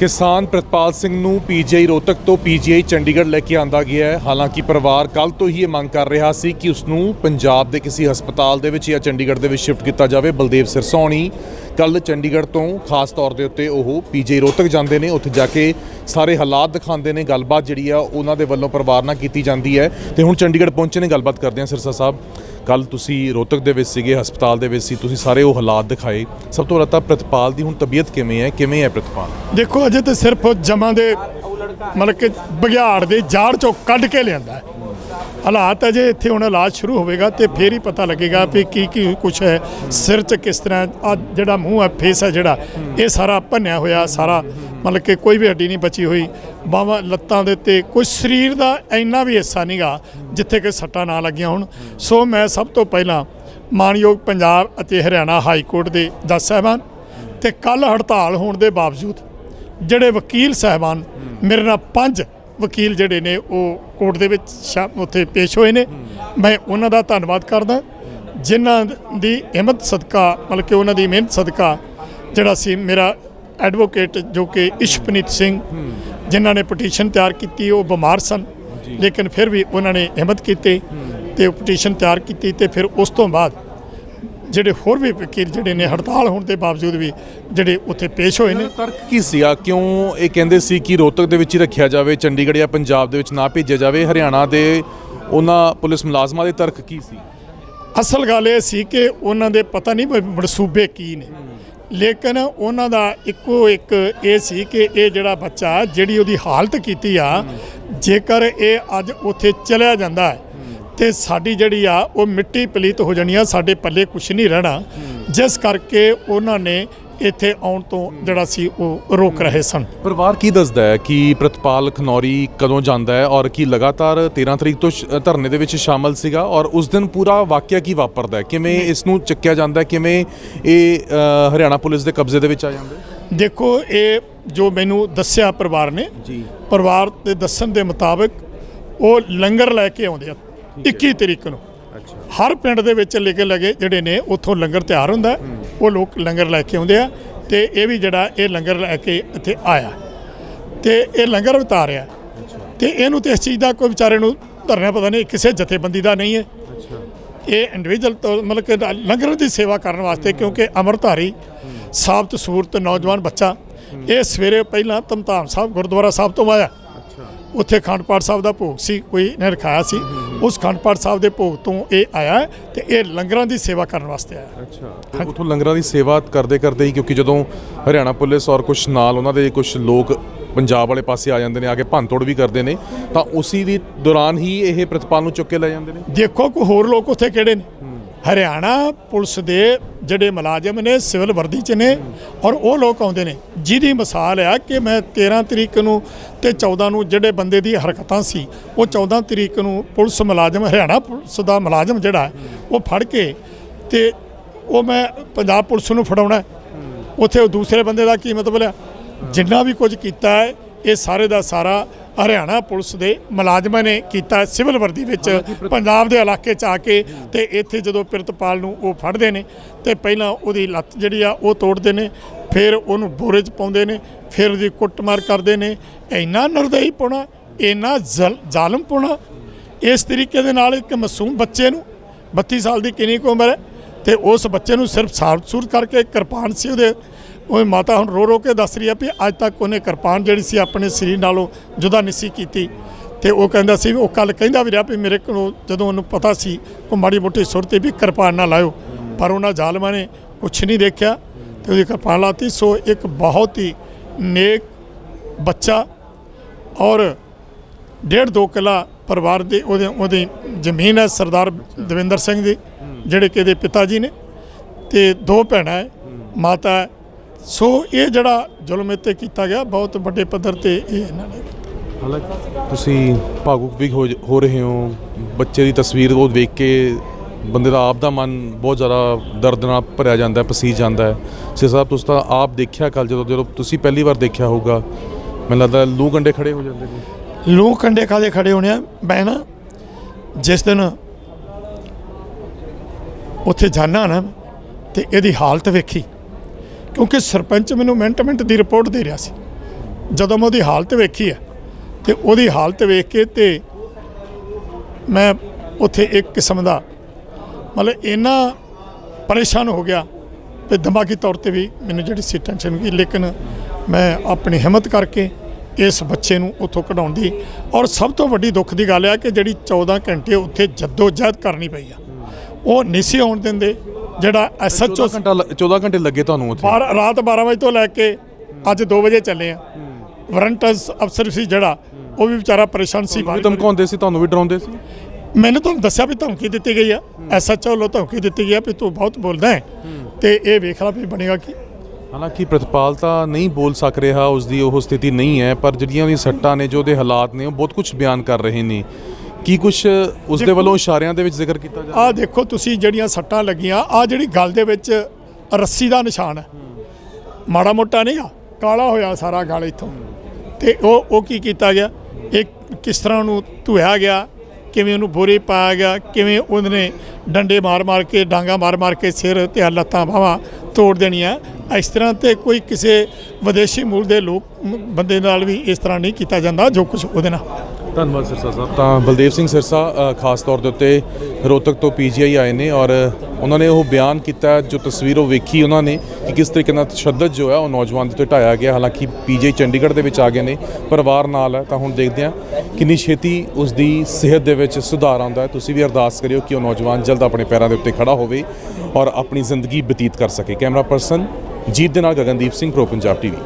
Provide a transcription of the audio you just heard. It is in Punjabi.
ਕਿਸਾਨ ਪ੍ਰਤਪਾਲ ਸਿੰਘ ਨੂੰ ਪੀਜੀਆਈ ਰੋਹਤਕ ਤੋਂ ਪੀਜੀਆਈ ਚੰਡੀਗੜ੍ਹ ਲੈ ਕੇ ਆਂਦਾ ਗਿਆ ਹੈ। ਹਾਲਾਂਕਿ ਪਰਿਵਾਰ ਕੱਲ ਤੋਂ ਹੀ ਇਹ ਮੰਗ ਕਰ ਰਿਹਾ ਸੀ ਕਿ ਉਸ ਨੂੰ ਪੰਜਾਬ ਦੇ ਕਿਸੇ ਹਸਪਤਾਲ ਦੇ ਵਿੱਚ ਜਾਂ ਚੰਡੀਗੜ੍ਹ ਦੇ ਵਿੱਚ ਸ਼ਿਫਟ ਕੀਤਾ ਜਾਵੇ। ਬਲਦੇਵ ਸਿਰਸੌਣੀ ਕੱਲ ਚੰਡੀਗੜ੍ਹ ਤੋਂ ਖਾਸ ਤੌਰ ਦੇ ਉੱਤੇ ਉਹ ਪੀਜੀਆਈ ਰੋਹਤਕ ਜਾਂਦੇ ਨੇ। ਉੱਥੇ ਜਾ ਕੇ ਸਾਰੇ ਹਾਲਾਤ ਦਿਖਾਉਂਦੇ ਨੇ। ਗੱਲਬਾਤ ਜਿਹੜੀ ਆ ਉਹਨਾਂ ਦੇ ਵੱਲੋਂ ਪਰਿਵਾਰ ਨਾਲ ਕੀਤੀ ਜਾਂਦੀ ਹੈ। ਤੇ ਹੁਣ ਚੰਡੀਗੜ੍ਹ ਪਹੁੰਚੇ ਨੇ। ਗੱਲਬਾਤ ਕਰਦੇ ਹਾਂ ਸਿਰਸਾ ਸਾਹਿਬ। ਕੱਲ ਤੁਸੀਂ ਰੋਹਤਕ ਦੇ ਵਿੱਚ ਸੀਗੇ, ਹਸਪਤਾਲ ਦੇ ਵਿੱਚ ਸੀ, ਤੁਸੀਂ ਸਾਰੇ ਉਹ ਹਾਲਾਤ ਦਿਖਾਏ। ਸਭ ਤੋਂ ਪਹਿਲਾਂ ਪ੍ਰਤਪਾਲ ਦੀ ਹੁਣ ਤਬੀਅਤ ਕਿਵੇਂ ਹੈ? ਕਿਵੇਂ ਹੈ ਪ੍ਰਤਪਾਲ? ਦੇਖੋ, ਅਜੇ ਤਾਂ ਸਿਰਫ ਜਮਾਂ ਦੇ ਮਤਲਬ ਕਿ ਬਘਿਆੜ ਦੇ ਜਾੜ ਚੋਂ ਕੱਢ ਕੇ ਲਿਆਂਦਾ ਹਾਲਾਤ ਅਜੇ ਇੱਥੇ ਹੁਣ ਇਲਾਜ ਸ਼ੁਰੂ ਹੋਵੇਗਾ ਤੇ ਫੇਰ ਹੀ ਪਤਾ ਲੱਗੇਗਾ ਵੀ ਕੀ ਕੀ ਕੁਛ ਹੈ, ਸਿਰ 'ਚ ਕਿਸ ਤਰ੍ਹਾਂ ਆ ਜਿਹੜਾ ਮੂੰਹ ਹੈ ਫੇਸ ਹੈ ਜਿਹੜਾ, ਇਹ ਸਾਰਾ ਭੰਨਿਆ ਹੋਇਆ, ਸਾਰਾ ਮਤਲਬ ਕਿ ਕੋਈ ਵੀ ਹੱਡੀ ਨਹੀਂ ਬਚੀ ਹੋਈ। ਬਾਹਾਂ ਲੱਤਾਂ ਦੇ ਉੱਤੇ ਕੋਈ ਸਰੀਰ ਦਾ ਇੰਨਾ ਵੀ ਹਿੱਸਾ ਨਹੀਂਗਾ ਜਿੱਥੇ ਕਿ ਸੱਟਾਂ ਨਾ ਲੱਗੀਆਂ ਹੋਣ। ਸੋ ਮੈਂ ਸਭ ਤੋਂ ਪਹਿਲਾਂ ਮਾਨਯੋਗ ਪੰਜਾਬ ਅਤੇ ਹਰਿਆਣਾ ਹਾਈ ਕੋਰਟ ਦੇ ਜੱਜ ਸਾਹਿਬਾਨ ਤੇ ਕੱਲ ਹੜਤਾਲ ਹੋਣ ਦੇ ਬਾਵਜੂਦ ਜਿਹੜੇ ਵਕੀਲ ਸਾਹਿਬਾਨ, ਮੇਰੇ ਨਾਲ ਪੰਜ ਵਕੀਲ ਜਿਹੜੇ ਨੇ ਉਹ ਕੋਰਟ ਦੇ ਵਿੱਚ ਸ਼ਾ- ਉੱਥੇ ਪੇਸ਼ ਹੋਏ ਨੇ। ਮੈਂ ਉਹਨਾਂ ਦਾ ਧੰਨਵਾਦ ਕਰਦਾ। ਜਿਨ੍ਹਾਂ ਦੀ ਹਿੰਮਤ ਸਦਕਾ, ਮਤਲਬ ਕਿ ਉਹਨਾਂ ਦੀ ਮਿਹਨਤ ਸਦਕਾ ਜਿਹੜਾ ਸੀ ਮੇਰਾ ਐਡਵੋਕੇਟ ਜੋ ਕਿ ਇਸ਼ਪਨੀਤ ਸਿੰਘ ਜਿਨ੍ਹਾਂ ਨੇ ਪਟੀਸ਼ਨ ਤਿਆਰ ਕੀਤੀ ਉਹ ਬਿਮਾਰ ਸਨ। ਲੇਕਿਨ ਫਿਰ ਵੀ ਉਹਨਾਂ ਨੇ ਹਿੰਮਤ ਕੀਤੀ ਤੇ ਉਹ ਪਟੀਸ਼ਨ ਤਿਆਰ ਕੀਤੀ ਤੇ ਫਿਰ ਉਸ ਤੋਂ ਬਾਅਦ ਜਿਹੜੇ ਹੋਰ ਵੀ ਵਕੀਲ ਜਿਹੜੇ ਨੇ ਹੜਤਾਲ ਹੋਣ ਦੇ ਬਾਵਜੂਦ ਵੀ ਜਿਹੜੇ ਉੱਥੇ ਪੇਸ਼ ਹੋਏ ਨੇ। ਤਰਕ ਕੀ ਸੀਗਾ? ਕਿਉਂ ਇਹ ਕਹਿੰਦੇ ਸੀ ਕਿ ਰੋਹਤਕ ਦੇ ਵਿੱਚ ਹੀ ਰੱਖਿਆ ਜਾਵੇ ਚੰਡੀਗੜ੍ਹ ਜਾਂ ਪੰਜਾਬ ਦੇ ਵਿੱਚ ਨਾ ਭੇਜਿਆ ਜਾਵੇ? ਹਰਿਆਣਾ ਦੇ ਉਹਨਾਂ ਪੁਲਿਸ ਮੁਲਾਜ਼ਮਾਂ ਦੇ ਤਰਕ ਕੀ ਸੀ? ਅਸਲ ਗੱਲ ਇਹ ਸੀ ਕਿ ਉਹਨਾਂ ਦੇ ਪਤਾ ਨਹੀਂ ਮਨਸੂਬੇ ਕੀ ਨੇ। ਲੇਕਿਨ ਉਹਨਾਂ ਦਾ ਇੱਕੋ ਇੱਕ ਇਹ ਸੀ ਕਿ ਇਹ ਜਿਹੜਾ ਬੱਚਾ ਜਿਹੜੀ ਉਹਦੀ ਹਾਲਤ ਕੀਤੀ ਆ ਜੇਕਰ ਇਹ ਅੱਜ ਉੱਥੇ ਚਲਿਆ ਜਾਂਦਾ ਹੈ ਤੇ ਸਾਡੀ ਜਿਹੜੀ ਆ ਉਹ ਮਿੱਟੀ ਪਲੀਤ ਹੋ ਜਾਣੀ ਆ ਸਾਡੇ ਪੱਲੇ ਕੁਝ ਨਹੀਂ ਰਹਿਣਾ। ਜਿਸ ਕਰਕੇ ਉਹਨਾਂ ਨੇ ਇੱਥੇ ਆਉਣ ਤੋਂ ਜਿਹੜਾ ਸੀ ਉਹ ਰੋਕ ਰਹੇ ਸਨ। ਪਰਿਵਾਰ ਕੀ ਦੱਸਦਾ ਹੈ ਕਿ ਪ੍ਰਤਪਾਲ ਖਨੌਰੀ ਕਦੋਂ ਜਾਂਦਾ ਹੈ ਔਰ ਕੀ ਲਗਾਤਾਰ 13 ਤਰੀਕ ਤੋਂ ਸ਼- ਧਰਨੇ ਦੇ ਵਿੱਚ ਸ਼ਾਮਲ ਸੀਗਾ ਔਰ ਉਸ ਦਿਨ ਪੂਰਾ ਵਾਕਿਆ ਕੀ ਵਾਪਰਦਾ ਹੈ? ਕਿਵੇਂ ਇਸ ਨੂੰ ਚੱਕਿਆ ਜਾਂਦਾ ਹੈ? ਕਿਵੇਂ ਇਹ ਅ, ਹਰਿਆਣਾ ਪੁਲਿਸ ਦੇ ਕਬਜ਼ੇ ਦੇ ਵਿੱਚ ਆ ਜਾਂਦਾ ਹੈ? ਦੇਖੋ ਇਹ ਜੋ ਮੈਨੂੰ ਦੱਸਿਆ ਪਰਿਵਾਰ ਨੇ ਜੀ। ਪਰਿਵਾਰ ਦੇ ਦੱਸਣ ਦੇ ਮੁਤਾਬਕ ਉਹ ਲੰਗਰ ਲੈ ਕੇ ਆਉਂਦੇ ਆ 21 ਤਰੀਕ ਨੂੰ। ਅੱਛਾ। ਹਰ ਪਿੰਡ ਦੇ ਵਿੱਚ ਲਿਖੇ ਲਗੇ ਜਿਹੜੇ ਨੇ ਉੱਥੋਂ ਲੰਗਰ ਤਿਆਰ ਹੁੰਦਾ ਹੈ। ਉਹ ਲੋਕ ਲੰਗਰ ਲੈ ਕੇ ਆਉਂਦੇ ਆ ਤੇ ਇਹ ਵੀ ਜਿਹੜਾ ਇਹ ਲੰਗਰ ਲੈ ਕੇ ਇੱਥੇ ਆਇਆ ਤੇ ਇਹ ਲੰਗਰ ਉਤਾਰਿਆ ਤੇ ਇਹਨੂੰ ਤੇ ਇਸ ਚੀਜ਼ ਦਾ ਕੋਈ ਵਿਚਾਰੇ ਨੂੰ ਧਰਨਾ ਪਤਾ ਨਹੀਂ, ਕਿਸੇ ਜਥੇਬੰਦੀ ਦਾ ਨਹੀਂ ਹੈ। ਇਹ ਇੰਡੀਵਿਜੂਅਲ ਤੋਂ ਮਤਲਬ ਕਿ ਲੰਗਰ ਦੀ ਸੇਵਾ ਕਰਨ ਵਾਸਤੇ ਕਿਉਂਕਿ ਅਮਰਧਾਰੀ ਸਾਬਤ ਸੂਰਤ ਨੌਜਵਾਨ ਬੱਚਾ, ਇਹ ਸਵੇਰੇ ਪਹਿਲਾਂ ਤਮਤਾਮ ਸਾਹਿਬ ਗੁਰਦੁਆਰਾ ਸਾਹਿਬ ਤੋਂ ਆਇਆ। ਉੱਥੇ ਖੰਡ ਪਾਠ ਸਾਹਿਬ ਦਾ ਭੋਗ ਸੀ ਕੋਈ ਨੇ ਰਖਾਇਆ ਸੀ। ਉਸ ਖੰਡ ਪਾਠ ਸਾਹਿਬ ਦੇ ਭੋਗ ਤੋਂ ਇਹ ਆਇਆ ਹੈ ਤੇ ਇਹ ਲੰਗਰਾਂ ਦੀ ਸੇਵਾ ਕਰਨ ਵਾਸਤੇ ਆਇਆ ਅੱਛਾ ਤੇ ਉਥੋਂ ਲੰਗਰਾਂ ਦੀ ਸੇਵਾ ਕਰਦੇ ਕਰਦੇ ਹੀ ਕਿਉਂਕਿ ਜਦੋਂ ਹਰਿਆਣਾ ਪੁਲਿਸ ਔਰ ਕੁਝ ਨਾਲ ਉਹਨਾਂ ਦੇ ਕੁਝ ਲੋਕ ਪੰਜਾਬ ਵਾਲੇ ਪਾਸੇ ਆ ਜਾਂਦੇ ਨੇ ਆ ਕੇ ਭੰਨਤੋੜ ਵੀ ਕਰਦੇ ਨੇ ਤਾਂ ਉਸੇ ਦੀ ਦੌਰਾਨ ਹੀ ਇਹ ਪ੍ਰਤਪਾਲ ਨੂੰ ਚੁੱਕ ਕੇ ਲੈ ਜਾਂਦੇ ਨੇ? ਦੇਖੋ ਕੋਈ ਹੋਰ ਲੋਕ ਉੱਥੇ ਕਿਹੜੇ ਨੇ? ਹਰਿਆਣਾ ਪੁਲਿਸ ਦੇ ਜਿਹੜੇ ਮੁਲਾਜ਼ਮ ਨੇ, ਸਿਵਲ ਵਰਦੀ 'ਚ ਨੇ ਔਰ ਉਹ ਲੋਕ ਆਉਂਦੇ ਨੇ। ਜਿਹਦੀ ਮਿਸਾਲ ਆ ਕਿ ਮੈਂ 13 ਤਰੀਕ ਨੂੰ ਤੇ 14 ਨੂੰ ਜਿਹੜੇ ਬੰਦੇ ਦੀ ਹਰਕਤਾਂ ਸੀ, ਉਹ 14 ਤਰੀਕ ਨੂੰ ਪੁਲਿਸ ਮੁਲਾਜ਼ਮ, ਹਰਿਆਣਾ ਪੁਲਿਸ ਦਾ ਮੁਲਾਜ਼ਮ ਜਿਹੜਾ ਉਹ ਫੜ ਕੇ ਤੇ ਉਹ ਮੈਂ ਪੰਜਾਬ ਪੁਲਿਸ ਨੂੰ ਫੜਾਉਣਾ ਉੱਥੇ ਉਹ ਦੂਸਰੇ ਬੰਦੇ ਦਾ ਕੀ ਮਤਲਬ ਲਿਆ ਜਿੰਨਾ ਵੀ ਕੁਝ ਕੀਤਾ ਹੈ ਇਹ ਸਾਰੇ ਦਾ ਸਾਰਾ ਹਰਿਆਣਾ ਪੁਲਿਸ ਦੇ ਮੁਲਾਜ਼ਮਾਂ ਨੇ ਕੀਤਾ ਸਿਵਲ ਵਰਦੀ ਵਿੱਚ ਪੰਜਾਬ ਦੇ ਇਲਾਕੇ 'ਚ ਆ ਕੇ ਤੇ ਇੱਥੇ ਜਦੋਂ ਪ੍ਰਿਤਪਾਲ ਨੂੰ ਉਹ ਫੜਦੇ ਨੇ ਤੇ ਪਹਿਲਾਂ ਉਹਦੀ ਲੱਤ ਜਿਹੜੀ ਆ ਉਹ ਤੋੜਦੇ ਨੇ ਫਿਰ ਉਹਨੂੰ ਬੋਰੇ 'ਚ ਪਾਉਂਦੇ ਨੇ ਫਿਰ ਉਹਦੀ ਕੁੱਟਮਾਰ ਕਰਦੇ ਨੇ। ਇੰਨਾ ਨਿਰਦਈ ਪੁਣਾ ਇੰਨਾ ਜ਼ਲ- ਜ਼ਾਲਮ ਪੁਣਾ ਇਸ ਤਰੀਕੇ ਦੇ ਨਾਲ ਇੱਕ ਮਾਸੂਮ ਬੱਚੇ ਨੂੰ 32 ਸਾਲ ਦੀ ਕਿੰਨੀ ਕੁ ਉਮਰ ਹੈ ਤੇ ਉਸ ਬੱਚੇ ਨੂੰ ਸਿਰਫ ਸਾਬਤ ਸੂਰਤ ਕਰਕੇ ਕਿਰਪਾਨ ਸੀ ਉਹਦੇ ਉਹ ਮਾਤਾ ਹੁਣ ਰੋ ਰੋ ਕੇ ਦੱਸ ਰਹੀ ਆ ਵੀ ਅੱਜ ਤੱਕ ਉਹਨੇ ਕਿਰਪਾਨ ਜਿਹੜੀ ਸੀ ਆਪਣੇ ਸਰੀਰ ਨਾਲੋਂ ਜੁਦਾ ਨਹੀਂ ਸੀ ਕੀਤੀ ਤੇ ਉਹ ਕਹਿੰਦਾ ਸੀ ਵੀ ਉਹ ਕੱਲ ਕਹਿੰਦਾ ਵੀ ਰਿਹਾ ਵੀ ਮੇਰੇ ਕੋਲ ਜਦੋਂ ਉਹਨੂੰ ਪਤਾ ਸੀ ਕੋ ਮਾੜੀ ਮੋਟੀ ਸੁਰਤੀ ਵੀ ਕਿਰਪਾਨ ਨਾ ਲਾਇਓ, ਪਰ ਉਹਨਾਂ ਜ਼ਾਲਮਾਂ ਨੇ ਕੁਛ ਨਹੀਂ ਦੇਖਿਆ ਤੇ ਉਹਦੀ ਕਿਰਪਾਨ ਲਾਤੀ ਸੋ ਇੱਕ ਬਹੁਤ ਹੀ ਨੇਕ ਬੱਚਾ ਔਰ ਡੇਢ ਦੋ ਕਿੱਲਾ ਪਰਿਵਾਰ ਦੇ ਉਹਦੇ ਉਹਦੀ ਜ਼ਮੀਨ ਹੈ ਸਰਦਾਰ ਦਵਿੰਦਰ ਸਿੰਘ ਦੀ, ਜਿਹੜੇ ਕਿ ਇਹਦੇ ਪਿਤਾ ਜੀ ਨੇ ਤੇ ਦੋ ਭੈਣਾਂ ਹੈ, ਮਾਤਾ ਹੈ। ਸੋ ਇਹ ਜਿਹੜਾ ਜ਼ੁਲਮ ਇੱਥੇ ਕੀਤਾ ਗਿਆ ਬਹੁਤ ਵੱਡੇ ਪੱਧਰ ਤੇ ਇਹ ਇਹਨਾਂ ਨੇ ਹਾਲਾਂਕਿ ਤੁਸੀਂ ਭਾਵੁਕ ਵੀ ਹੋ ਹੋ ਰਹੇ ਹੋ ਬੱਚੇ ਦੀ ਤਸਵੀਰ ਉਹ ਵੇਖ ਕੇ ਬੰਦੇ ਦਾ ਆਪ ਦਾ ਮਨ ਬਹੁਤ ਜ਼ਿਆਦਾ ਦਰਦ ਨਾਲ ਭਰਿਆ ਜਾਂਦਾ ਹੈ ਪਸੀਜ ਜਾਂਦਾ ਹੈ। ਸੇ ਸਾਹਿਬ ਤੁਸੀਂ ਤਾਂ ਆਪ ਦੇਖਿਆ ਕੱਲ ਜਦੋਂ ਜਦੋਂ ਤੁਸੀਂ ਪਹਿਲੀ ਵਾਰ ਦੇਖਿਆ ਹੋਊਗਾ ਮੈਨੂੰ ਲੱਗਦਾ ਲੂ ਕੰਡੇ ਖੜੇ ਹੋ ਜਾਂਦੇ ਨੇ। ਲੋਕ ਕੰਡੇ ਖਾਦੇ ਖੜੇ ਹੋਣੇ ਆ? ਮੈਂ ਨਾ ਜਿਸ ਦਿਨ ਉੱਥੇ ਜਾਣਾ ਨਾ ਤੇ ਇਹਦੀ ਹਾਲਤ ਵੇਖੀ। ਕਿਉਂਕਿ ਸਰਪੰਚ ਮੈਨੂੰ ਮਿੰਟ ਮਿੰਟ ਦੀ ਰਿਪੋਰਟ ਦੇ ਰਿਹਾ ਸੀ। ਜਦੋਂ ਮੈਂ ਉਹਦੀ ਹਾਲਤ ਵੇਖੀ ਹੈ ਤੇ ਉਹਦੀ ਹਾਲਤ ਵੇਖ ਕੇ ਤੇ ਮੈਂ ਉੱਥੇ ਇੱਕ ਕਿਸਮ ਦਾ ਮਤਲਬ ਇੰਨਾ ਪਰੇਸ਼ਾਨ ਹੋ ਗਿਆ ਤੇ ਦਿਮਾਗੀ ਤੌਰ ਤੇ ਵੀ ਮੈਨੂੰ ਜਿਹੜੀ ਸੀ ਟੈਨਸ਼ਨ ਹੋਈ ਲੇਕਿਨ ਮੈਂ ਆਪਣੀ ਹਿੰਮਤ ਕਰਕੇ ਇਸ ਬੱਚੇ ਨੂੰ ਉੱਥੋਂ ਕਢਾਉਣ ਦੀ ਔਰ ਸਭ ਤੋਂ ਵੱਡੀ ਦੁੱਖ ਦੀ ਗੱਲ ਹੈ ਕਿ ਜਿਹੜੀ 14 ਘੰਟੇ ਉੱਥੇ ਜੱਦੋ ਜਹਿਦ ਕਰਨੀ ਪਈ ਆ, ਉਹ ਨਹੀਂ ਸੀ ਆਉਣ ਦਿੰਦੇ। ਜਿਹੜਾ ਐਸਐਚਓ 14 ਘੰਟਾ ਲ- 14 ਘੰਟੇ ਲੱਗੇ ਤੁਹਾਨੂੰ ਉੱਥੇ? ਰਾਤ 12 ਵਜੇ ਤੋਂ ਲੈ ਕੇ ਅੱਜ 2 ਵਜੇ ਚੱਲੇ ਆ। ਵਾਰੰਟਸ ਅਫਸਰ ਸੀ ਜਿਹੜਾ ਉਹ ਵੀ ਵਿਚਾਰਾ ਪਰੇਸ਼ਾਨ ਸੀ ਵੀ ਧਮਕਾਉਂਦੇ ਸੀ ਤੁਹਾਨੂੰ ਵੀ ਡਰਾਉਂਦੇ ਸੀ? ਮੈਨੂੰ ਤੁਹਾਨੂੰ ਦੱਸਿਆ ਵੀ ਧਮਕੀ ਦਿੱਤੀ ਗਈ ਆ। ਐਸਐਚਓ ਵੱਲੋਂ ਧਮਕੀ ਦਿੱਤੀ ਗਈ ਆ ਵੀ ਤੂੰ ਬਹੁਤ ਬੋਲਦਾ ਹੈ। ਤੇ ਇਹ ਵੇਖ ਲਾ ਵੀ ਬਣੇਗਾ ਕੀ। ਹਾਲਾਂਕਿ ਪ੍ਰਤਪਾਲ ਤਾਂ ਨਹੀਂ ਬੋਲ ਸਕ ਰਿਹਾ ਉਸ ਦੀ ਉਹ ਸਥਿਤੀ ਨਹੀਂ ਹੈ ਪਰ ਜਿਹੜੀਆਂ ਉਹਦੀ ਸੱਟਾਂ ਨੇ ਜੋ ਉਹਦੇ ਹਾਲਾਤ ਨੇ ਉਹ ਬਹੁਤ ਕੁਝ ਬਿਆਨ ਕਰ ਰਹੇ ਨੇ। ਕੀ ਕੁਝ ਉਸ ਦੇ ਵੱਲੋਂ ਇਸ਼ਾਰਿਆਂ ਦੇ ਵਿੱਚ ਜ਼ਿਕਰ ਕੀਤਾ ਜਾ ਆਹ ਦੇਖੋ ਤੁਸੀਂ ਜਿਹੜੀਆਂ ਸੱਟਾਂ ਲੱਗੀਆਂ ਆ ਜਿਹੜੀ ਗਲ ਦੇ ਵਿੱਚ ਰੱਸੀ ਦਾ ਨਿਸ਼ਾਨ ਹੈ। ਮਾੜਾ ਮੋਟਾ ਨਹੀਂ ਆ ਕਾਲਾ ਹੋਇਆ ਸਾਰਾ ਗਲ ਇੱਥੋਂ। ਤੇ ਉਹ ਉਹ ਕੀ ਕੀਤਾ ਗਿਆ? ਇਹ ਕਿਸ ਤਰ੍ਹਾਂ ਉਹਨੂੰ ਧੋਇਆ ਗਿਆ? ਕਿਵੇਂ ਉਹਨੂੰ ਬੋਰੇ ਪਾਇਆ ਗਿਆ? ਕਿਵੇਂ ਉਹਨੇ ਡੰਡੇ ਮਾਰ-ਮਾਰ ਕੇ ਡਾਂਗਾ ਮਾਰ-ਮਾਰ ਕੇ ਸਿਰ ਤੇ ਆਹ ਲੱਤਾਂ ਬਾਹਾਂ ਤੋੜ ਦੇਣੀਆਂ? ਇਸ ਤਰ੍ਹਾਂ ਤੇ ਕੋਈ ਕਿਸੇ ਵਿਦੇਸ਼ੀ ਮੂਲ ਦੇ ਲੋਕ ਬੰਦੇ ਨਾਲ ਵੀ ਇਸ ਤਰ੍ਹਾਂ ਨਹੀਂ ਕੀਤਾ ਜਾਂਦਾ ਜੋ ਕੁਝ ਉਹਦੇ ਨਾਲ। ਧੰਨਵਾਦ ਸਿਰਸਾ ਸਾਹਿਬ। ਤਾਂ ਬਲਦੇਵ ਸਿੰਘ ਸਿਰਸਾ ਖਾਸ ਤੌਰ ਦੇ ਉੱਤੇ ਰੋਹਤਕ ਤੋਂ ਪੀਜੀਆਈ ਆਏ ਨੇ ਔਰ ਉਹਨਾਂ ਨੇ ਉਹ ਬਿਆਨ ਕੀਤਾ, ਜੋ ਤਸਵੀਰ ਉਹ ਵੇਖੀ ਉਹਨਾਂ ਨੇ ਕਿ ਕਿਸ ਤਰੀਕੇ ਨਾਲ ਤਸ਼ੱਦਦ ਜੋ ਹੈ ਉਹ ਨੌਜਵਾਨ ਦੇ ਉੱਤੇ ਢਾਇਆ ਗਿਆ। ਹਾਲਾਂਕਿ ਪੀਜੀਆਈ ਚੰਡੀਗੜ੍ਹ ਦੇ ਵਿੱਚ ਆ ਗਏ ਨੇ, ਪਰਿਵਾਰ ਨਾਲ ਹੈ, ਤਾਂ ਹੁਣ ਦੇਖਦੇ ਹਾਂ ਕਿੰਨੀ ਛੇਤੀ ਉਸ ਦੀ ਸਿਹਤ ਦੇ ਵਿੱਚ ਸੁਧਾਰ ਆਉਂਦਾ ਹੈ। ਤੁਸੀਂ ਵੀ ਅਰਦਾਸ ਕਰਿਓ ਕਿ ਉਹ ਨੌਜਵਾਨ ਜਲਦ ਆਪਣੇ ਪੈਰਾਂ ਦੇ ਉੱਤੇ ਖੜਾ ਹੋਵੇ ਔਰ ਆਪਣੀ ਜ਼ਿੰਦਗੀ ਬਤੀਤ ਕਰ ਸਕੇ। ਕੈਮਰਾ ਪਰਸਨ ਜੀਤ ਦੇ ਨਾਲ ਗਗਨਦੀਪ ਸਿੰਘ, ਪ੍ਰੋ ਪੰਜਾਬ ਟੀਵੀ।